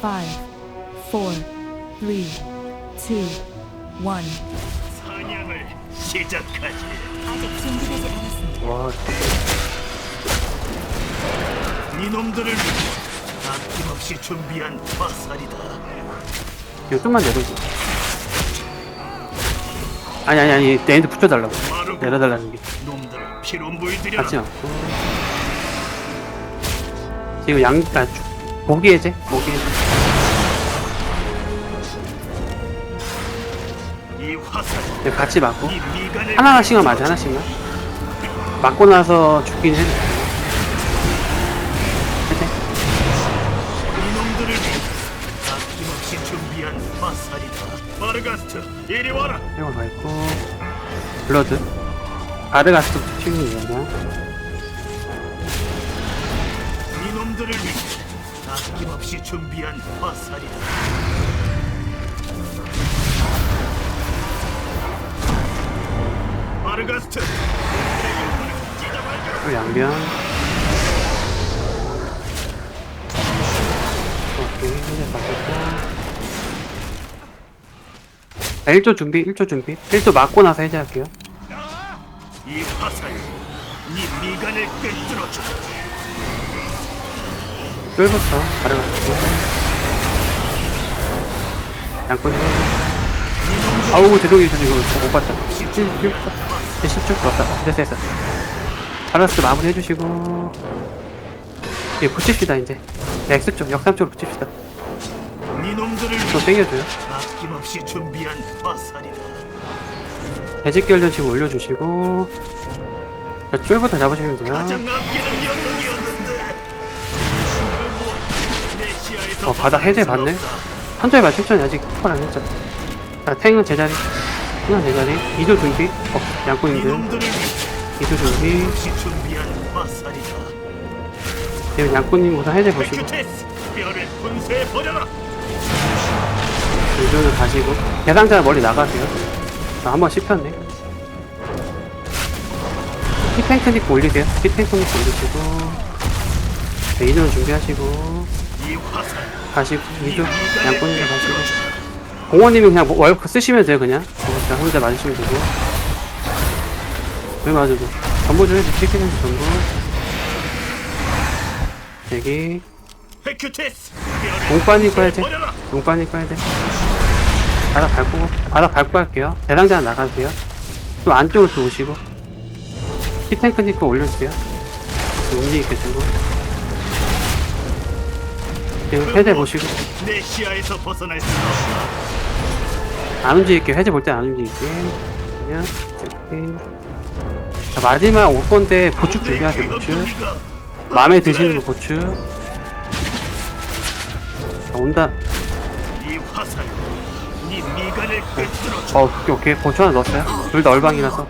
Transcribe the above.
five, four, three, two, one. 사냥을 시작하지. 아직 준비되지 않았습니다. 와, 이놈들을 위해 아낌없이 준비한 화살이다. 이거 좀만 내려줘. 아니, 아니, 아니, 내한테 붙여달라고. 마르고 내려달라는 게. 놈들을 피로 물들여. 같지 않고. 지금 양, 아, 주- 모기 해제? 모기 해제. 이 화살, 이거 같이 맞고. 이 미간을 하나씩만 맞아, 하나씩만. 맞고 나서 죽긴 해. 해제. 이놈들을 아낌없이 준비한 화살이다. 마르가스트, 이리 와라. 이거 가 있고. 블러드. 아르가스도 치는 거냐? 이놈들을 위해 아낌없이 준비한 화살이다. 마르가스트, 또 양변. 오케이, 해제 받았고. 자, 1조 준비, 1조 준비. 1조 맞고 나서 해제할게요. 이 화살, 이 미간을 꿰뚫어줘. 가려가지고. 양꾼이 해제. 아우, 죄송해요. 저 이거 못 봤다. 17, 1, 10초 들었다. 됐어, 됐어. 바라스 마무리 해주시고. 예, 붙입시다, 이제. 네, X 쪽, 역삼 쪽으로 붙입시다. 위해 땡겨줘요. 아낌없이 준비한 화살이다. 대직 결전 지금 올려주시고. 자, 쫄부터 잡으시면 돼요. 어, 바닥 해제 받네. 천천히 봐, 천천히. 아직 콜안 했잖아. 자, 탱은 제자리. 탱은 제자리. 이도 준비. 어, 양꾼인들. 이놈들을 위해 이도 준비. 지금 양꾼님 우선 해제 보시고. 백큐테스, 뼈를 분쇄해 버려라. 이쪽을 가시고 대상자 멀리 나가세요 아, 한번 씹혔네 히탱크 닉 올리세요 히탱크 닉 올리시고 네, 이쪽은 준비하시고 가시고 이 이쪽 미간을 양꾼님 가시고. 공원님은 그냥 뭐 월크 쓰시면 돼요 그냥 자 혼자 맞으시면 되고 왜 맞아도 전부 좀 해주세요 히탱크닉 전부 여기 공빠니 꺼야 돼. 용빠니 꺼야 돼. 바닥 밟고, 바닥 밟고 할게요. 대상자 나가세요. 또 안쪽으로 들어오시고. 히탱크 니크 올려주세요. 움직이게 주고. 지금 해제 보시고. 내 시야에서 벗어날 수 없다. 안 움직일게요. 해제 볼 때 안 움직일게. 그냥, 이렇게. 자, 마지막 올 건데, 보축 준비하세요, 보축. 마음에 드시는 거 보축. 자, 온다. 꿰뚫어줘. 어, 오케이, 오케이. 보초 하나 넣었어요. 둘 다 얼방이라서.